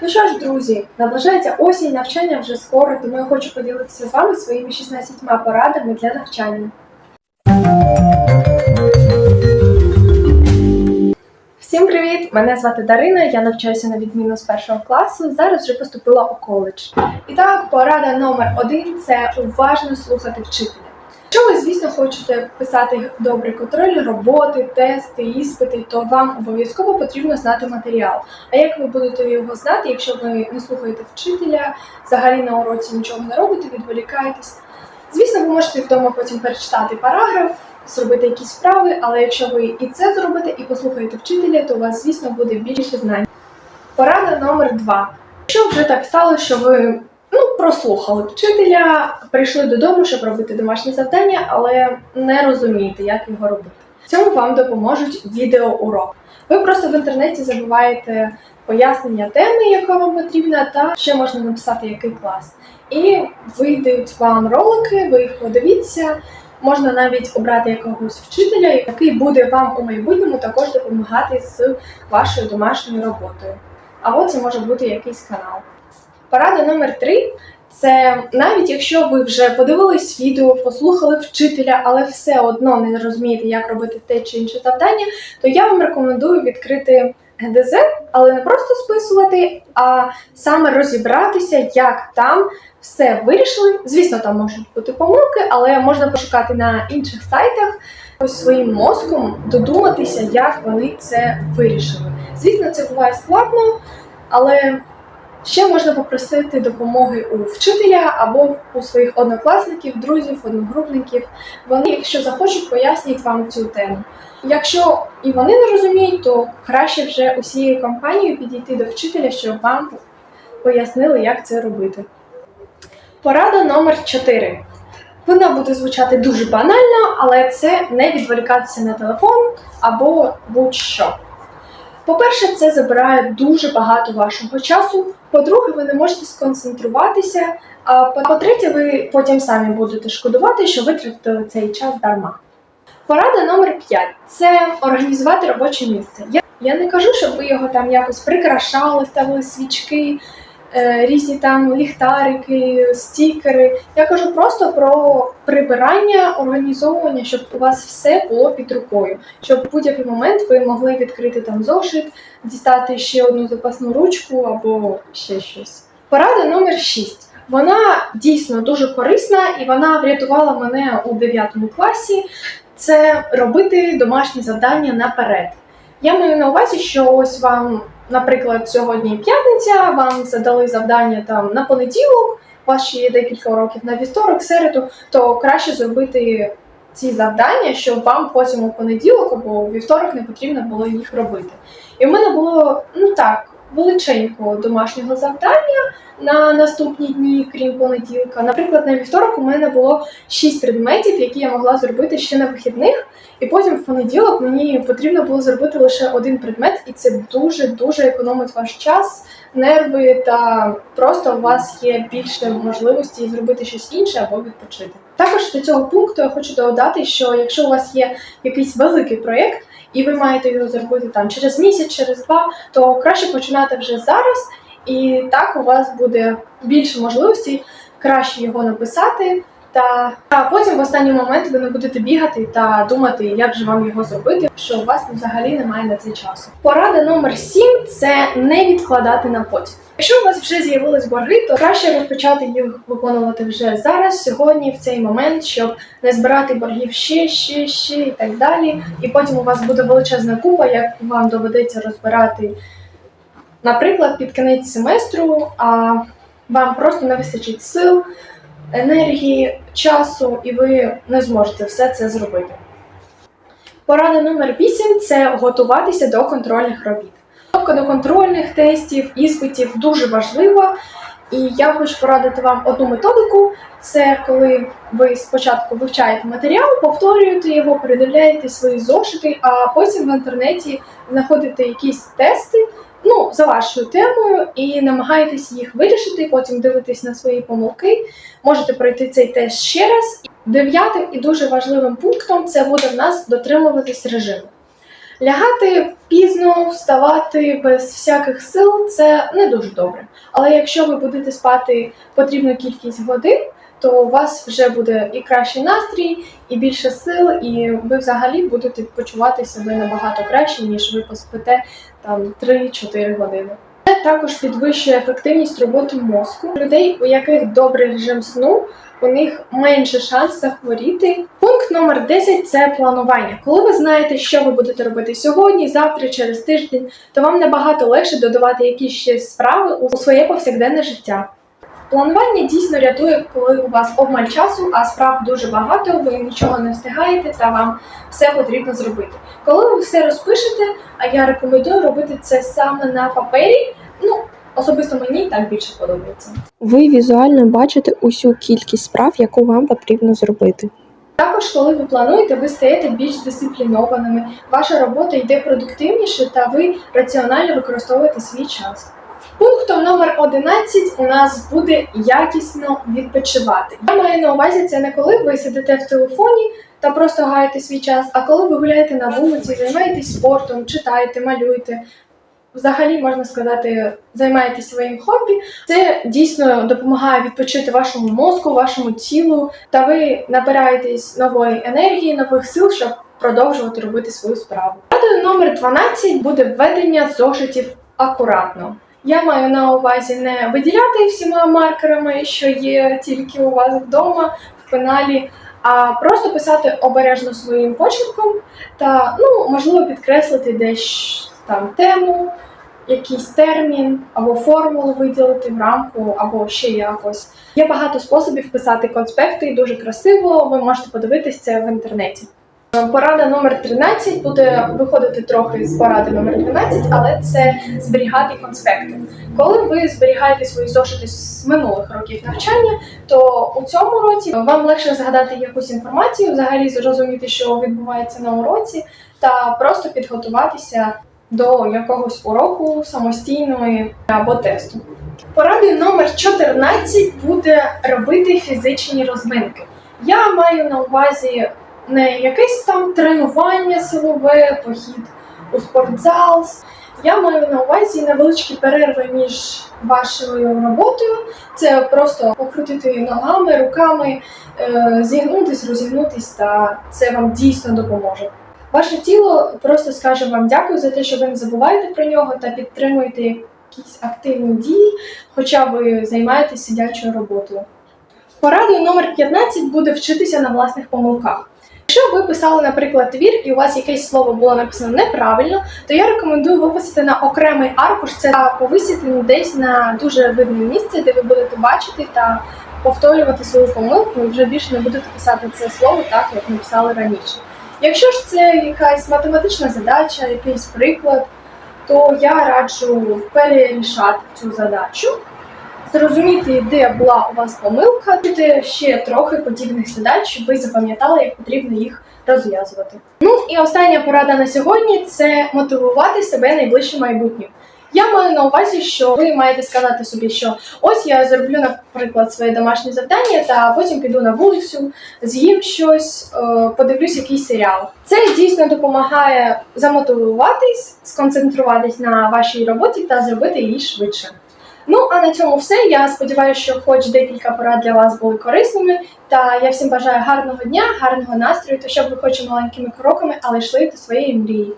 Ну що ж, друзі, наближається осінь, навчання вже скоро, тому я хочу поділитися з вами своїми 16 порадами для навчання. Всім привіт! Мене звати Дарина, я навчаюся на відміну з першого класу. Зараз вже поступила у коледж. І так, порада номер один це уважно слухати вчителя. Якщо ви, звісно, хочете писати добрий контроль роботи, тести, іспити, то вам обов'язково потрібно знати матеріал. А як ви будете його знати, якщо ви не слухаєте вчителя, взагалі на уроці нічого не робите, відволікаєтесь? Звісно, ви можете вдома потім перечитати параграф, зробити якісь справи, але якщо ви і це зробите, і послухаєте вчителя, то у вас, звісно, буде більше знань. Порада номер два. Якщо вже так стало, що ви прослухали вчителя, прийшли додому, щоб робити домашнє завдання, але не розумієте, як його робити. В цьому вам допоможуть відеоурок. Ви просто в інтернеті забуваєте пояснення теми, яка вам потрібна, та ще можна написати який клас. І вийдуть вам ролики, ви їх подивіться. Можна навіть обрати якогось вчителя, який буде вам у майбутньому також допомагати з вашою домашньою роботою. Або це може бути якийсь канал. Порада номер три це навіть якщо ви вже подивились відео, послухали вчителя, але все одно не розумієте, як робити те чи інше завдання, то я вам рекомендую відкрити ГДЗ, але не просто списувати, а саме розібратися, як там все вирішили. Звісно, там можуть бути помилки, але можна пошукати на інших сайтах. Ось своїм мозком додуматися, як вони це вирішили. Звісно, це буває складно, але ще можна попросити допомоги у вчителя або у своїх однокласників, друзів, одногрупників. Вони, якщо захочуть, пояснять вам цю тему. Якщо і вони не розуміють, то краще вже усією компанією підійти до вчителя, щоб вам пояснили, як це робити. Порада номер 4. Вона буде звучати дуже банально, але це не відволікатися на телефон або будь-що. По-перше, це забирає дуже багато вашого часу. По-друге, ви не можете сконцентруватися. А по-третє, ви потім самі будете шкодувати, що витратили цей час дарма. Порада номер 5 це організувати робоче місце. Я, не кажу, щоб ви його там якось прикрашали, ставили свічки, різні там ліхтарики, стікери. Я кажу просто про прибирання, організовування, щоб у вас все було під рукою, щоб в будь-який момент ви могли відкрити там зошит, дістати ще одну запасну ручку або ще щось. Порада номер 6. Вона дійсно дуже корисна і вона врятувала мене у 9 класі. Це робити домашні завдання наперед. Я маю на увазі, що ось вам, наприклад, сьогодні п'ятниця, вам задали завдання там на понеділок, ще є декілька уроків на вівторок, середу, то краще зробити ці завдання, щоб вам потім у понеділок або у вівторок не потрібно було їх робити. І в мене було ну так величенького домашнього завдання на наступні дні, крім понеділка. Наприклад, на вівторок у мене було шість предметів, які я могла зробити ще на вихідних. І потім в понеділок мені потрібно було зробити лише один предмет, і це дуже дуже економить ваш час, нерви та просто у вас є більше можливості зробити щось інше або відпочити. Також до цього пункту я хочу додати, що якщо у вас є якийсь великий проєкт, і ви маєте його зробити там через місяць, через два, то краще починати вже зараз, і так у вас буде більше можливостей краще його написати. Та а потім в останній момент ви не будете бігати та думати, як же вам його зробити, що у вас взагалі немає на це часу. Порада номер 7 – це не відкладати на потім. Якщо у вас вже з'явились борги, то краще розпочати їх виконувати вже зараз, сьогодні, в цей момент, щоб не збирати боргів ще, ще, ще і так далі. І потім у вас буде величезна купа, як вам доведеться розбирати, наприклад, під кінець семестру, а вам просто не вистачить сил енергії, часу, і ви не зможете все це зробити. Порада номер 8 це готуватися до контрольних робіт. Підготовка до контрольних тестів, іспитів дуже важлива. І я хочу порадити вам одну методику. Це коли ви спочатку вивчаєте матеріал, повторюєте його, передивляєте свої зошити, а потім в інтернеті знаходите якісь тести, ну, за вашою темою, і намагаєтесь їх вирішити, потім дивитесь на свої помилки. Можете пройти цей тест ще раз. Дев'ятим і дуже важливим пунктом це буде в нас дотримуватись режиму. Лягати пізно, вставати без всяких сил це не дуже добре. Але якщо ви будете спати потрібну кількість годин, то у вас вже буде і кращий настрій, і більше сил, і ви взагалі будете почувати себе набагато краще, ніж ви поспите там 3-4 години. Це також підвищує ефективність роботи мозку. Людей, у яких добрий режим сну, у них менше шанс захворіти. Пункт номер 10 – це планування. Коли ви знаєте, що ви будете робити сьогодні, завтра, через тиждень, то вам набагато легше додавати якісь ще справи у своє повсякденне життя. Планування дійсно рятує, коли у вас обмаль часу, а справ дуже багато, ви нічого не встигаєте та вам все потрібно зробити. Коли ви все розпишете, а я рекомендую робити це саме на папері. Особисто мені так більше подобається. Ви візуально бачите усю кількість справ, яку вам потрібно зробити. Також, коли ви плануєте, ви стаєте більш дисциплінованими, ваша робота йде продуктивніше та ви раціонально використовуєте свій час. Пунктом номер 11 у нас буде якісно відпочивати. Я маю на увазі це не коли ви сидите в телефоні та просто гаєте свій час, а коли ви гуляєте на вулиці, займаєтесь спортом, читаєте, малюєте. Взагалі можна сказати, займаєтесь своїм хобі. Це дійсно допомагає відпочити вашому мозку, вашому тілу, та ви набираєтесь нової енергії, нових сил, щоб продовжувати робити свою справу. Радою номер 12 буде введення зошитів акуратно. Я маю на увазі не виділяти всіма маркерами, що є тільки у вас вдома в пеналі, а просто писати обережно своїм почерком та ну можливо підкреслити десь там тему, якийсь термін або формулу виділити в рамку, або ще якось. Є багато способів писати конспекти, і дуже красиво. Ви можете подивитись це в інтернеті. Порада номер 13 буде виходити трохи з поради номер 12, але це зберігати конспекти. Коли ви зберігаєте свої зошити з минулих років навчання, то у цьому році вам легше згадати якусь інформацію, взагалі зрозуміти, що відбувається на уроці, та просто підготуватися до якогось уроку самостійної або тесту. Порадою номер 14 буде робити фізичні розминки. Я маю на увазі не якесь там тренування силове, похід у спортзал. Я маю на увазі невеличкі перерви між вашою роботою. Це просто покрутити ногами, руками, е, зігнутись, розігнутись, та це вам дійсно допоможе. Ваше тіло просто скаже вам дякую за те, що ви не забуваєте про нього та підтримуєте якісь активні дії, хоча ви займаєтесь сидячою роботою. Порадою номер 15 буде вчитися на власних помилках. Якщо ви писали, наприклад, твір, і у вас якесь слово було написано неправильно, то я рекомендую виписати на окремий аркуш це та повисити десь на дуже видне місце, де ви будете бачити та повторювати свою помилку, і вже більше не будете писати це слово так, як написали раніше. Якщо ж це якась математична задача, якийсь приклад, то я раджу перерішати цю задачу зрозуміти, де була у вас помилка, дати ще трохи подібних задач, щоб ви запам'ятали, як потрібно їх розв'язувати. Ну і остання порада на сьогодні це мотивувати себе найближчим майбутнім. Я маю на увазі, що ви маєте сказати собі, що ось я зроблю, наприклад, своє домашнє завдання, та потім піду на вулицю, з'їм щось, е, подивлюсь якийсь серіал. Це дійсно допомагає замотивуватись, сконцентруватись на вашій роботі та зробити її швидше. Ну а на цьому все. Я сподіваюся, що хоч декілька порад для вас були корисними. Та я всім бажаю гарного дня, гарного настрою, та щоб ви хоч маленькими кроками, але йшли до своєї мрії.